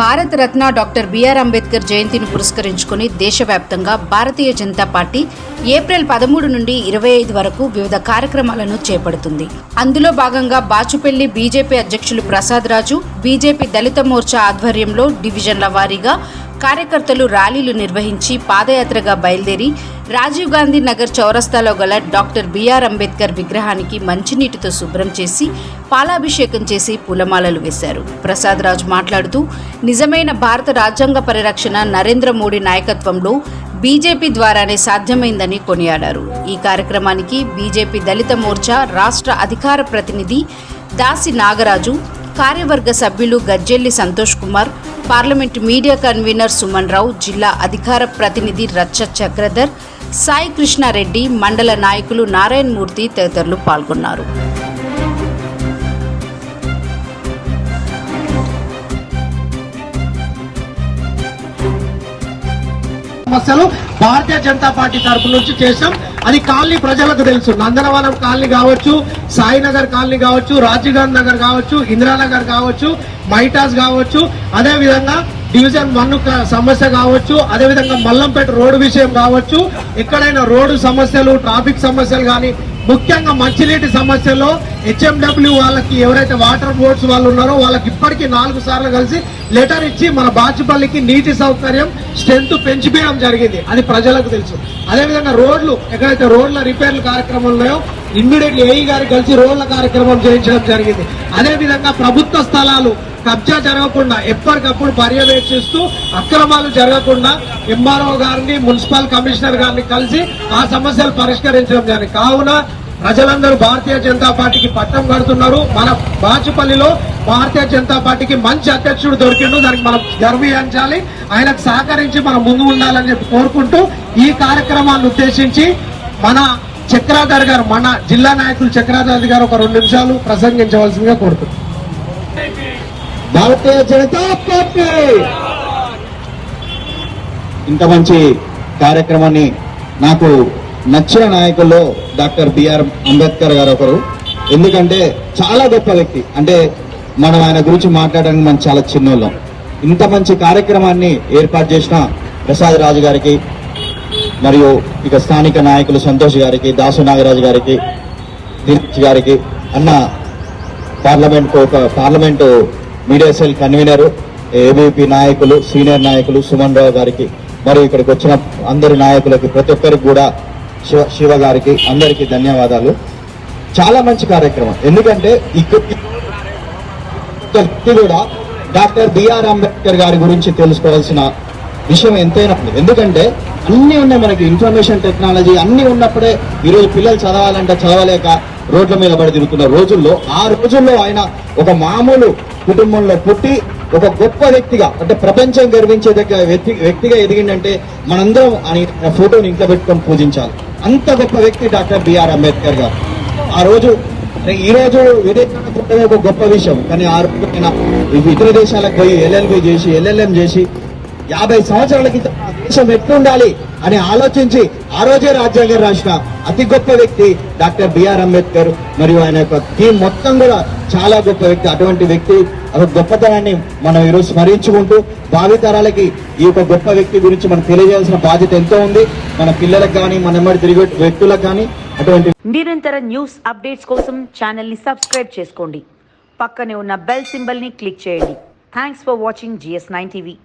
Bharat Ratna doctor BR Ambedkar జయంతిని పురస్కరించుకుని దేశవ్యాప్తంగా భారతీయ జనతా పార్టీ ఏప్రిల్ పదమూడు నుండి ఇరవై ఐదు వరకు వివిధ కార్యక్రమాలను చేపడుతుంది. అందులో భాగంగా బాచుపల్లి బీజేపీ అధ్యక్షులు ప్రసాద్ రాజు బీజేపీ దళిత మోర్చా ఆధ్వర్యంలో డివిజన్ల వారీగా కార్యకర్తలు ర్యాలీలు నిర్వహించి పాదయాత్రగా బయలుదేరి రాజీవ్ గాంధీ నగర్ చౌరస్తాలో గల డాక్టర్ బిఆర్ అంబేద్కర్ విగ్రహానికి మంచినీటితో శుభ్రం చేసి పాలాభిషేకం చేసి పూలమాలలు వేశారు. ప్రసాద్ రాజు మాట్లాడుతూ నిజమైన భారత రాజ్యాంగ పరిరక్షణ నరేంద్ర మోడీ నాయకత్వంలో బీజేపీ ద్వారానే సాధ్యమైందని కొనియాడారు. ఈ కార్యక్రమానికి బీజేపీ దళిత మోర్చా రాష్ట్ర అధికార ప్రతినిధి దాసి నాగరాజు కార్యవర్గ సభ్యులు Gajjelli Santosh Kumar parliament media convener Suman Rao జిల్లా అధికార ప్రతినిధి రచ్చ చక్రధర్ సాయి కృష్ణారెడ్డి మండల నాయకులు నారాయణమూర్తి తదితరులు పాల్గొన్నారు. సమస్యలు భారతీయ జనతా పార్టీ తరపు నుంచి చేసాం అది కాలనీ ప్రజలకు తెలుసు. నందనవనం కాలనీ కావచ్చు సాయినగర్ కాలనీ కావచ్చు రాజీవ్ గాంధీ నగర్ కావచ్చు ఇందిరానగర్ కావచ్చు మైటాస్ కావచ్చు అదే విధంగా డివిజన్ వన్ సమస్య కావచ్చు అదే విధంగా మల్లంపేట రోడ్డు విషయం కావచ్చు ఎక్కడైనా రోడ్డు సమస్యలు ట్రాఫిక్ సమస్యలు కానీ ముఖ్యంగా మంచినీటి సమస్యలో హెచ్ఎండబ్ల్యూ వాళ్ళకి ఎవరైతే వాటర్ బోర్డ్స్ వాళ్ళు ఉన్నారో వాళ్ళకి ఇప్పటికీ నాలుగు సార్లు కలిసి లెటర్ ఇచ్చి మన బాచుపల్లికి నీటి సౌకర్యం స్ట్రెంత్ పెంచిపోయడం జరిగింది. అది ప్రజలకు తెలుసు. అదేవిధంగా రోడ్లు ఎక్కడైతే రోడ్ల రిపేర్ల కార్యక్రమం ఉన్నాయో ఇమ్మీడియట్లీ ఏఈ గారికి కలిసి రోడ్ల కార్యక్రమం చేయించడం జరిగింది. అదేవిధంగా ప్రభుత్వ స్థలాలు కబ్జా జరగకుండా ఎప్పటికప్పుడు పర్యవేక్షిస్తూ అక్రమాలు జరగకుండా ఎంఆర్ఓ గారిని మున్సిపల్ కమిషనర్ గారిని కలిసి ఆ సమస్యలు పరిష్కరించడం జరిగింది. కావున ప్రజలందరూ భారతీయ జనతా పార్టీకి పట్టం కడుతున్నారు. మన బాచుపల్లిలో భారతీయ జనతా పార్టీకి మంచి అధ్యక్షుడు దొరికిండు. దానికి మనం గర్వించాలి ఆయనకు సహకరించి మనం ముందు ఉండాలని చెప్పి కోరుకుంటూ ఈ కార్యక్రమాన్ని ఉద్దేశించి మన చక్రాధర్ గారు మన జిల్లా నాయకులు చక్రాధర్ గారు ఒక రెండు నిమిషాలు ప్రసంగించవలసిందిగా కోరుతున్నాం భారతీయ జనతా పార్టీ. ఇంత మంచి కార్యక్రమాన్ని నాకు నచ్చిన నాయకుల్లో డాక్టర్ బిఆర్ అంబేద్కర్ గారు ఒకరు. ఎందుకంటే చాలా గొప్ప వ్యక్తి. అంటే మనం ఆయన గురించి మాట్లాడడానికి మనం చాలా చిన్నోళ్ళం. ఇంత మంచి కార్యక్రమాన్ని ఏర్పాటు చేసిన ప్రసాద్ రాజు గారికి మరియు ఇక స్థానిక నాయకులు సంతోష్ గారికి దాసు నాగరాజు గారికి దినేష్ గారికి అన్న పార్లమెంట్ ఒక parliament media cell convener ABP నాయకులు సీనియర్ నాయకులు సుమన్ రావు గారికి మరియు ఇక్కడికి వచ్చిన అందరి నాయకులకి ప్రతి ఒక్కరికి కూడా శివ శివ గారికి అందరికీ ధన్యవాదాలు. చాలా మంచి కార్యక్రమం. ఎందుకంటే ఇక్కడ వ్యక్తి కూడా డాక్టర్ బిఆర్ అంబేద్కర్ గారి గురించి తెలుసుకోవాల్సిన విషయం ఎంతైనా ఎందుకంటే అన్నీ ఉన్నాయి మనకి. ఇన్ఫర్మేషన్ టెక్నాలజీ అన్ని ఉన్నప్పుడే ఈరోజు పిల్లలు చదవాలంటే చదవలేక రోడ్ల మీద పడి తిరుగుతున్న రోజుల్లో ఆ రోజుల్లో ఆయన ఒక మామూలు కుటుంబంలో పుట్టి ఒక గొప్ప వ్యక్తిగా అంటే ప్రపంచం గర్వించే దగ్గర వ్యక్తి వ్యక్తిగా ఎదిగిందంటే మనందరం ఆయన ఫోటోని ఇంట్లో పెట్టుకొని పూజించాలి. అంత గొప్ప వ్యక్తి డాక్టర్ బిఆర్ అంబేద్కర్ గారు. ఆ రోజు ఈ రోజు విదేశాలకు పుట్టడం ఒక గొప్ప విషయం. కానీ ఆ రోజు ఇతర దేశాలకు పోయి ఎల్ఎల్బి చేసి ఎల్ఎల్ఎం చేసి యాభై సంవత్సరాల క్రితం దేశం ఎట్లుండాలి అని ఆలోచించి ఆ రోజే రాజ్యాంగం రాసిన అతి గొప్ప వ్యక్తి డాక్టర్ బిఆర్ అంబేద్కర్ మరియు ఆయన యొక్క టీం మొత్తం కూడా చాలా గొప్ప వ్యక్తి. అటువంటి వ్యక్తి ఒక గొప్పతనాన్ని మనం ఈరోజు స్మరించుకుంటూ భావితరాలకి ఈ యొక్క గొప్ప వ్యక్తి గురించి మనం తెలియజేయాల్సిన బాధ్యత ఎంతో ఉంది. మన పిల్లలకు కానీ మన ఎమ్మడి తిరిగి వ్యక్తులకు కానీ అటువంటి నిరంతర న్యూస్ అప్డేట్స్ కోసం ఛానల్ని సబ్స్క్రైబ్ చేసుకోండి. పక్కనే ఉన్న బెల్ సింబల్ని క్లిక్ చేయండి. Thanks for watching GS nine TV